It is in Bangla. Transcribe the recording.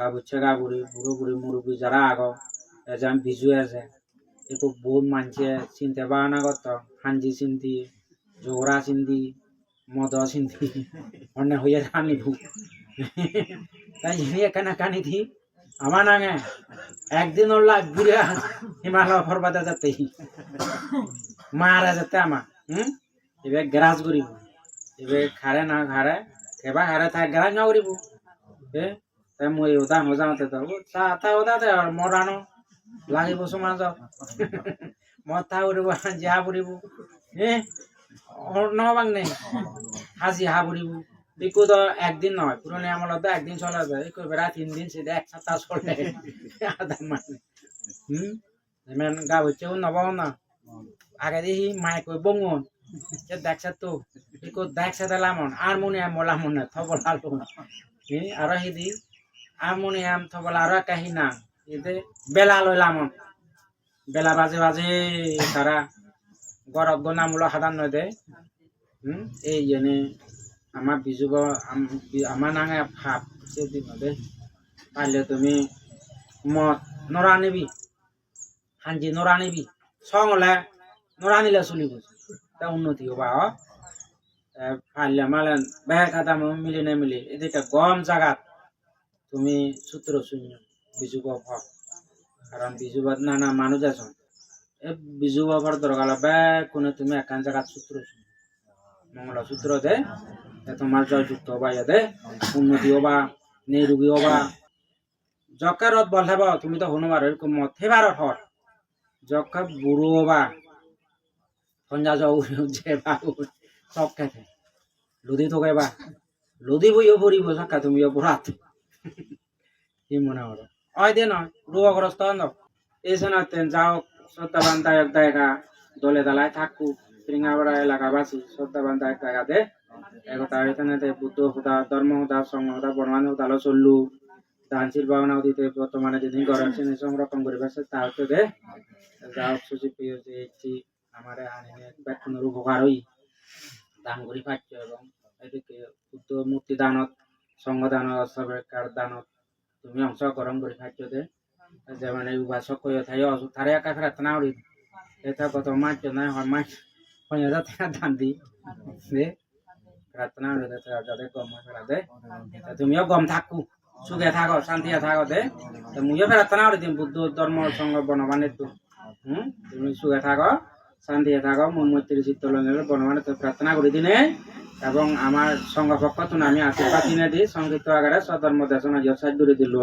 গাবুচ্ছে গাবুরি বুড়ো বুড়ি মুরব্বী যারা আগ এযে আমি বিজু আছে একটু বহুত মানছে, চিনতে পারে না কত হাঞ্জি চিন্তি জোহরা চিন্তি মদ চিন্তি অন্য হইয়া কানিব তাই যিনি এখানে কানি দি আমার নাঙে একদিন ওর লাগ ঘুরে হিমালয় পর্বতে যেতে মারা যেতে আমার হুম? এবার গ্রাস করিব এবার খারে না খারে এবার খারে তাই গ্রাস না করিব তাই মই ওদা মজামতে তো তা তা ওদা দে মরানো লাগিব সমাজ মথা উড়িব জিহা পুরিব এ নবাং নেই হাজি হা পুরিব বিকু তো একদিন নয় পুরনো আমল তো একদিন চলে যায় এই বেড়া তিন দিন সেটা এক সপ্তাহ চলে। আধা মানে। হুম? এমন গা হচ্ছে নবাও না। আগে দেখি মায় কই বঙ্গন যে দেখছে তো বিকু দেখছে লামন আর মনে। মোলা মনে, থবল আলো আর হিদি আর্মোনিয়াম থবল, আর কাহি না এতে বেলা লইলামন বেলা বাজে বাজে তারা গরব নামুলো সাধারণ দে। হুম? এই জেনে আমার বিজুব আমার নাঙে ভাব সেদিন দে পারলে তুমি মদ নরা নিবি। হাঞ্জি নরা নিবি। সং হলে নরা নিলে চলিব তা উন্নতি হবা পারলে মালে বেহে খাতা মিলি নে মিলি, এদিকে গরম জাগাত তুমি সূত্র শূন্য বিজুব ভাব কারণ বিজুবাত নানা মানুষ আছো এ বিজু বাবার দরকার বে, কোনে তুমি একান জায়গা সূত্র শূন্য মঙ্গল সূত্র দে তোমার জয়যুক্ত হবা ইয়াদে উন্নতি হবা নিরোগী হবা। যকা রথ বলহাব তুমি তো হনুবার এরকম মত হেবার হর যকা বুড়ো হবা। সঞ্জা যাও যে বাবু। সব খেতে লুদি থকাইবা। লুদি বইও পড়িব সকা তুমি অপরাধ মনে হলো ওই দিন রোগগ্রস্ত হন এসে না তেন যাও সত্যাবান দায়ক দায়িকা দলে দালায় থাকু শৃঙ্গাবড়া এলাকাবাসী সত্যাবান দায়ক দায়িকা দে একতা। এখানে বুদ্ধ হুদা ধর্ম হুদা সংঘ হুদা বর্মান হুদালো চললু। দানশীল ভাবনা দিতে বর্তমানে যেদিন গরম শ্রেণি সংরক্ষণ করিবে তা হচ্ছে দে। যাও সুযোগ পেয়েছে এটি আমার আনিনে ব্যাকুণের উপকার হই, দান করি পাচ্ছ এবং এদিকে বুদ্ধ মূর্তি দানত সংঘ দানত সরকার দানত তুমি অংশগ্রহণ করে খাদ্য দে। যেমন এই উপাসক কয়ে থাই তারে একা ফেরাত না উড়ি এটা কত মাছ নাই হয় মাছ হয়ে যাতে ধান দি। দে ফেরাত না উড়ি যাতে গম ফেরা দে। তুমিও গম থাকু। সুখে থাকো শান্তিতে থাকো দে। মুইও ফেরাত না উড়ি দিম, বুদ্ধ ধর্ম সঙ্গ বনবানের তো। হুম? তুমি সুখে থাকো শান্তিতে থাকো, মন মৈত্রী চিত্ত লঙ্গের বনবানে তো। প্রার্থনা করে দিনে। এবং আমার সঙ্গ পক্ষ তো আমি আশীর্বাদ দিনে দিই সংগীত আগারে সধর্ম যশাই দূরে দিল।